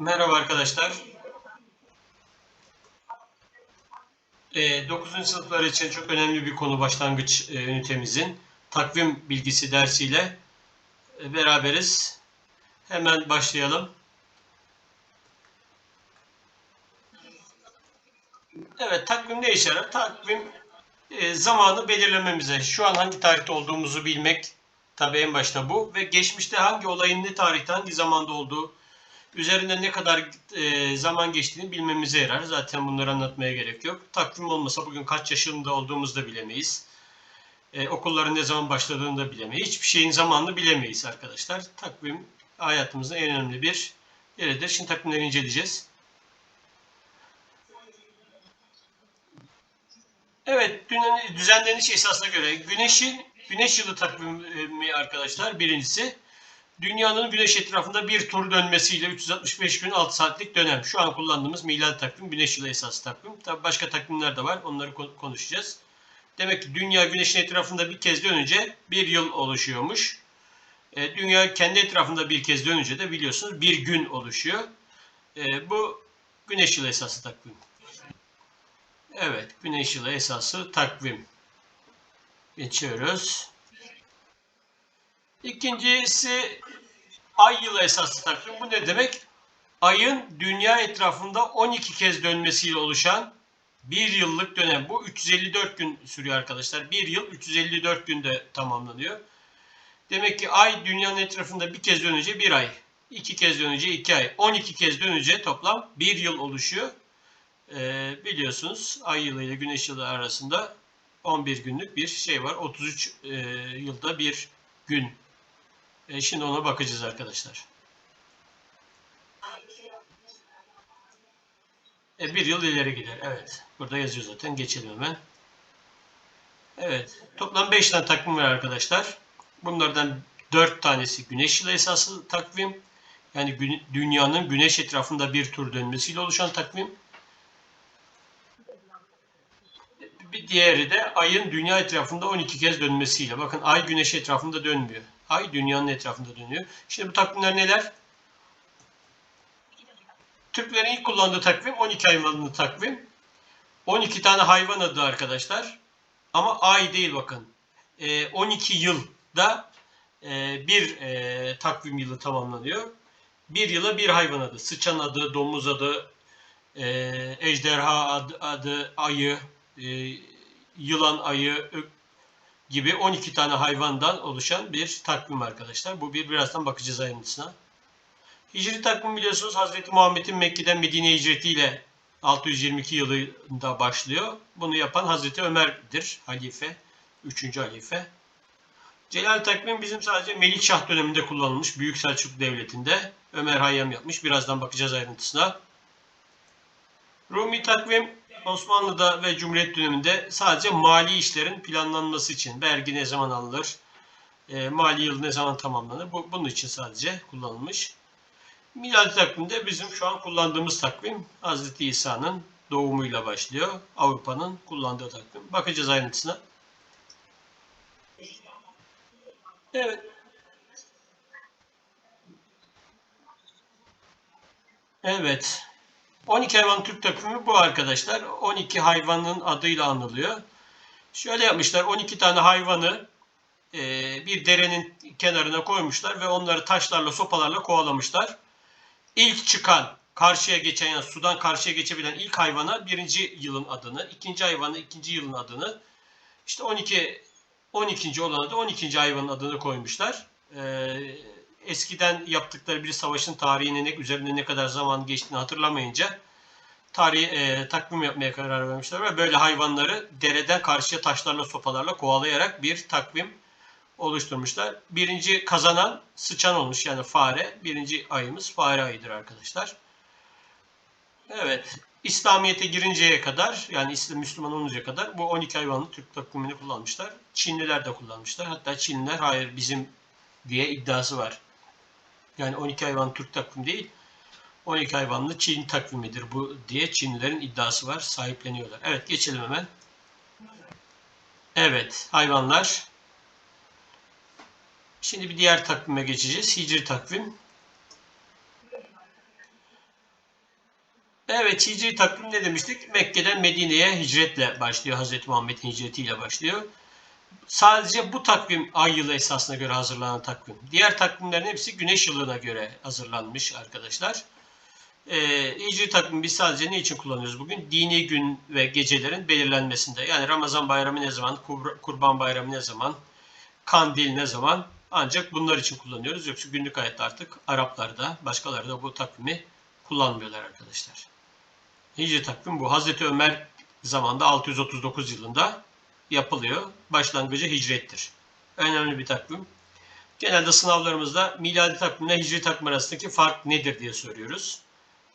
Merhaba arkadaşlar. Ee, 9. sınıflar için çok önemli bir konu başlangıç e, ünitemizin takvim bilgisi dersiyle e, beraberiz. Hemen başlayalım. Evet, takvim ne işe yarar? Takvim e, zamanı belirlememize, şu an hangi tarihte olduğumuzu bilmek tabii en başta bu ve geçmişte hangi olayın ne tarihte, hangi zamanda olduğu üzerinde ne kadar e, zaman geçtiğini bilmemize yarar. Zaten bunları anlatmaya gerek yok. Takvim olmasa bugün kaç yaşında olduğumuzu da bilemeyiz. E, okulların ne zaman başladığını da bilemeyiz. Hiçbir şeyin zamanını bilemeyiz arkadaşlar. Takvim hayatımızın en önemli bir yeridir. Şimdi takvimleri inceleyeceğiz. Evet, düzenleniş esasına göre güneşin güneş yılı takvimi arkadaşlar birincisi. Dünyanın güneş etrafında bir tur dönmesiyle 365 gün 6 saatlik dönem. Şu an kullandığımız milad takvim, güneş yılı esas takvim. Tabi başka takvimler de var. Onları konuşacağız. Demek ki dünya güneşin etrafında bir kez dönünce bir yıl oluşuyormuş. E, dünya kendi etrafında bir kez dönünce de biliyorsunuz bir gün oluşuyor. E, bu güneş yılı esası takvim. Evet, güneş yılı esası takvim. Geçiyoruz. İkincisi ay yılı esaslı takvim. Bu ne demek? Ayın dünya etrafında 12 kez dönmesiyle oluşan bir yıllık dönem. Bu 354 gün sürüyor arkadaşlar. Bir yıl 354 günde tamamlanıyor. Demek ki ay dünyanın etrafında bir kez dönünce bir ay. iki kez dönünce iki ay. 12 kez dönünce toplam bir yıl oluşuyor. Ee, biliyorsunuz ay yılı ile güneş yılı arasında 11 günlük bir şey var. 33 e, yılda bir gün e, şimdi ona bakacağız arkadaşlar. E, bir yıl ileri gider. Evet. Burada yazıyor zaten. Geçelim hemen. Evet. Toplam 5 tane takvim var arkadaşlar. Bunlardan 4 tanesi güneş yılı esaslı takvim. Yani dünyanın güneş etrafında bir tur dönmesiyle oluşan takvim. Bir diğeri de ayın dünya etrafında 12 kez dönmesiyle. Bakın ay güneş etrafında dönmüyor. Ay dünyanın etrafında dönüyor. Şimdi bu takvimler neler? Türklerin ilk kullandığı takvim 12 hayvanlı takvim. 12 tane hayvan adı arkadaşlar. Ama ay değil bakın. 12 yılda bir takvim yılı tamamlanıyor. Bir yıla bir hayvan adı. Sıçan adı, domuz adı, ejderha adı, adı ayı, yılan ayı, gibi 12 tane hayvandan oluşan bir takvim arkadaşlar. Bu bir birazdan bakacağız ayrıntısına. Hicri takvim biliyorsunuz Hazreti Muhammed'in Mekke'den Medine hicretiyle 622 yılında başlıyor. Bunu yapan Hazreti Ömer'dir. Halife. 3. halife. Celal takvim bizim sadece Melikşah döneminde kullanılmış. Büyük Selçuklu Devleti'nde. Ömer Hayyam yapmış. Birazdan bakacağız ayrıntısına. Rumi takvim Osmanlı'da ve Cumhuriyet döneminde sadece mali işlerin planlanması için vergi ne zaman alınır, e, mali yıl ne zaman tamamlanır bu, bunun için sadece kullanılmış. Miladi takvimde bizim şu an kullandığımız takvim Hz. İsa'nın doğumuyla başlıyor. Avrupa'nın kullandığı takvim. Bakacağız ayrıntısına. Evet. Evet. 12 hayvan Türk takvimi bu arkadaşlar. 12 hayvanın adıyla anılıyor. Şöyle yapmışlar. 12 tane hayvanı e, bir derenin kenarına koymuşlar ve onları taşlarla, sopalarla kovalamışlar. İlk çıkan, karşıya geçen yani sudan karşıya geçebilen ilk hayvana birinci yılın adını, ikinci hayvana ikinci yılın adını, işte 12 12. olana da 12. hayvanın adını koymuşlar. Ee, eskiden yaptıkları bir savaşın tarihine ne, üzerinde ne kadar zaman geçtiğini hatırlamayınca tarih e, takvim yapmaya karar vermişler ve böyle hayvanları dereden karşıya taşlarla sopalarla kovalayarak bir takvim oluşturmuşlar. Birinci kazanan sıçan olmuş yani fare. Birinci ayımız fare ayıdır arkadaşlar. Evet. İslamiyet'e girinceye kadar yani Müslüman oluncaya kadar bu 12 hayvanlı Türk takvimini kullanmışlar. Çinliler de kullanmışlar. Hatta Çinliler hayır bizim diye iddiası var. Yani 12 hayvan Türk takvim değil. 12 hayvanlı Çin takvimidir bu diye Çinlilerin iddiası var. Sahipleniyorlar. Evet geçelim hemen. Evet hayvanlar. Şimdi bir diğer takvime geçeceğiz. Hicri takvim. Evet hicri takvim ne demiştik? Mekke'den Medine'ye hicretle başlıyor. Hazreti Muhammed'in hicretiyle başlıyor. Sadece bu takvim ay yılı esasına göre hazırlanan takvim. Diğer takvimlerin hepsi güneş yılına göre hazırlanmış arkadaşlar. Ee, hicri takvimi biz sadece ne için kullanıyoruz bugün? Dini gün ve gecelerin belirlenmesinde. Yani Ramazan bayramı ne zaman, Kur- Kurban bayramı ne zaman, Kandil ne zaman? Ancak bunlar için kullanıyoruz. Yoksa günlük hayatta artık Araplar da başkaları da bu takvimi kullanmıyorlar arkadaşlar. Hicri takvim bu. Hazreti Ömer zamanında 639 yılında yapılıyor. Başlangıcı hicrettir. Önemli bir takvim. Genelde sınavlarımızda miladi takvimle hicri takvim arasındaki fark nedir diye soruyoruz.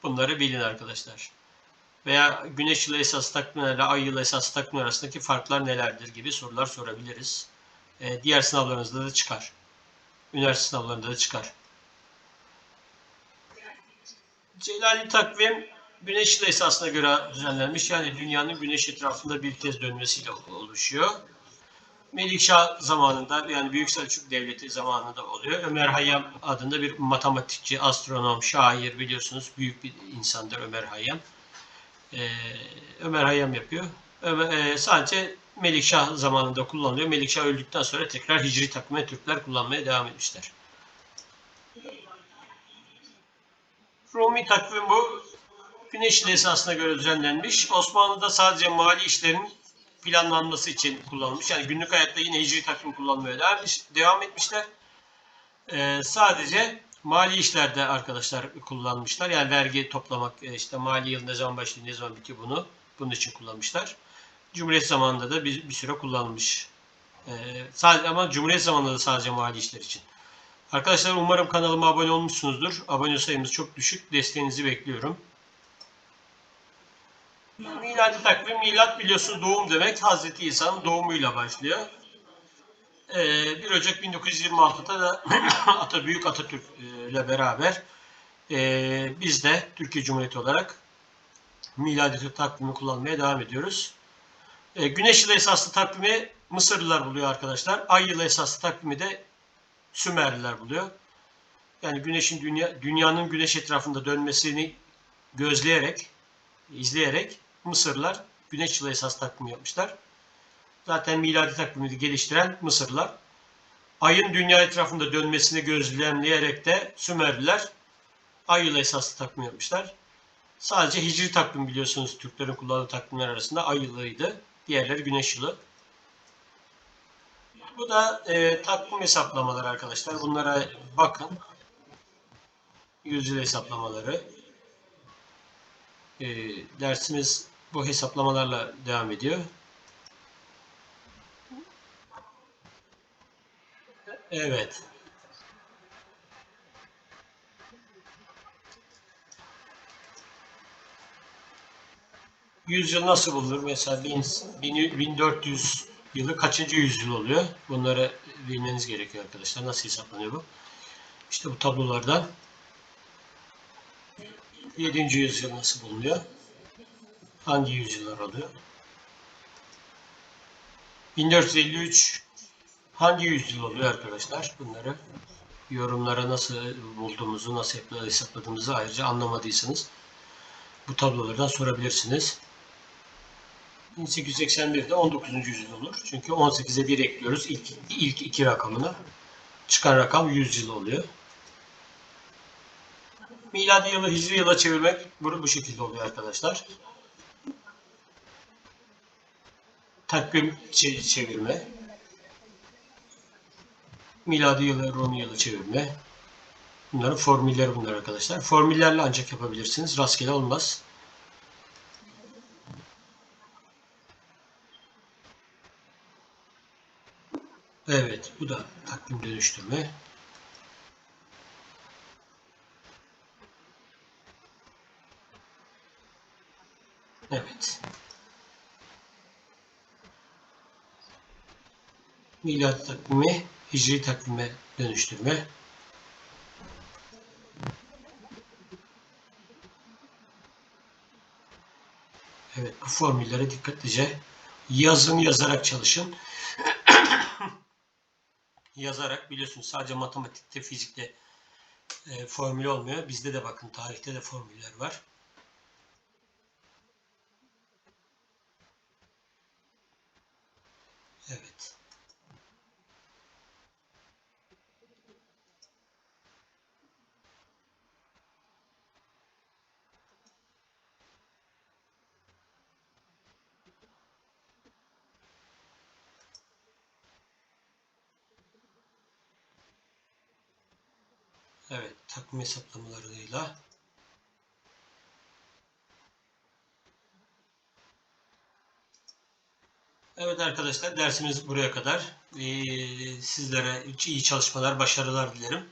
Bunları bilin arkadaşlar. Veya güneş yılı esas takvimlerle ay yılı esas takvim arasındaki farklar nelerdir gibi sorular sorabiliriz. Ee, diğer sınavlarınızda da çıkar. Üniversite sınavlarında da çıkar. Celali takvim güneş yılı esasına göre düzenlenmiş. Yani dünyanın güneş etrafında bir kez dönmesiyle oluşuyor. Melikşah zamanında yani Büyük Selçuk Devleti zamanında oluyor. Ömer Hayyam adında bir matematikçi, astronom, şair biliyorsunuz büyük bir insandır Ömer Hayyam. Ee, Ömer Hayyam yapıyor. Ömer, e, sadece Melikşah zamanında kullanılıyor. Melikşah öldükten sonra tekrar Hicri takvime Türkler kullanmaya devam etmişler. Rumi takvim bu. Güneş yılı esasına göre düzenlenmiş. Osmanlı'da sadece mali işlerin planlanması için kullanılmış. Yani günlük hayatta yine hicri takvim kullanmaya devam, devam etmişler. Ee, sadece mali işlerde arkadaşlar kullanmışlar. Yani vergi toplamak, e, işte mali yıl ne zaman başlıyor, ne zaman bitiyor bunu bunun için kullanmışlar. Cumhuriyet zamanında da bir, bir süre kullanılmış. Ee, sadece ama Cumhuriyet zamanında da sadece mali işler için. Arkadaşlar umarım kanalıma abone olmuşsunuzdur. Abone sayımız çok düşük. Desteğinizi bekliyorum. Miladi takvim, milat biliyorsunuz doğum demek. Hazreti İsa'nın doğumuyla başlıyor. Ee, 1 Ocak 1926'da da Ata Büyük Atatürk ile beraber e, biz de Türkiye Cumhuriyeti olarak miladi takvimi kullanmaya devam ediyoruz. E, güneş yılı esaslı takvimi Mısırlılar buluyor arkadaşlar. Ay yılı esaslı takvimi de Sümerliler buluyor. Yani güneşin dünya, dünyanın güneş etrafında dönmesini gözleyerek, izleyerek Mısırlılar güneş yılı esas takvimi yapmışlar. Zaten miladi takvimi geliştiren Mısırlılar. Ayın dünya etrafında dönmesini gözlemleyerek de Sümerliler ay yılı esaslı takvim yapmışlar. Sadece hicri takvim biliyorsunuz Türklerin kullandığı takvimler arasında ay yılıydı. Diğerleri güneş yılı. Bu da e, takvim hesaplamaları arkadaşlar. Bunlara bakın. Yüzyıl hesaplamaları. E, dersimiz bu hesaplamalarla devam ediyor. Evet. Yüzyıl nasıl bulunur? Mesela 1400 yılı kaçıncı yüzyıl oluyor? Bunları bilmeniz gerekiyor arkadaşlar. Nasıl hesaplanıyor bu? İşte bu tablolardan 7. yüzyıl nasıl bulunuyor? Hangi yüzyıllar oluyor? 1453 hangi yüzyıl oluyor arkadaşlar? Bunları yorumlara nasıl bulduğumuzu, nasıl hesapladığımızı ayrıca anlamadıysanız bu tablolardan sorabilirsiniz. 1881'de 19. yüzyıl olur. Çünkü 18'e 1 ekliyoruz ilk, ilk iki rakamına. Çıkan rakam 100 yıl oluyor. Miladi yılı hicri yıla çevirmek bu, bu şekilde oluyor arkadaşlar. Takvim çevirme. Miladi yılı Rumi yılı çevirme. Bunların formülleri bunlar arkadaşlar. Formüllerle ancak yapabilirsiniz. Rastgele olmaz. Evet, bu da takvim dönüştürme. Evet. milat takvimi hicri takvime dönüştürme. Evet bu formüllere dikkatlice yazın yazarak çalışın. yazarak biliyorsunuz sadece matematikte, fizikte e, formül olmuyor. Bizde de bakın tarihte de formüller var. Evet. Evet, takvim hesaplamalarıyla. Evet arkadaşlar dersimiz buraya kadar. Ee, sizlere iyi çalışmalar, başarılar dilerim.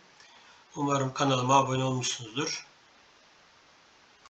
Umarım kanalıma abone olmuşsunuzdur.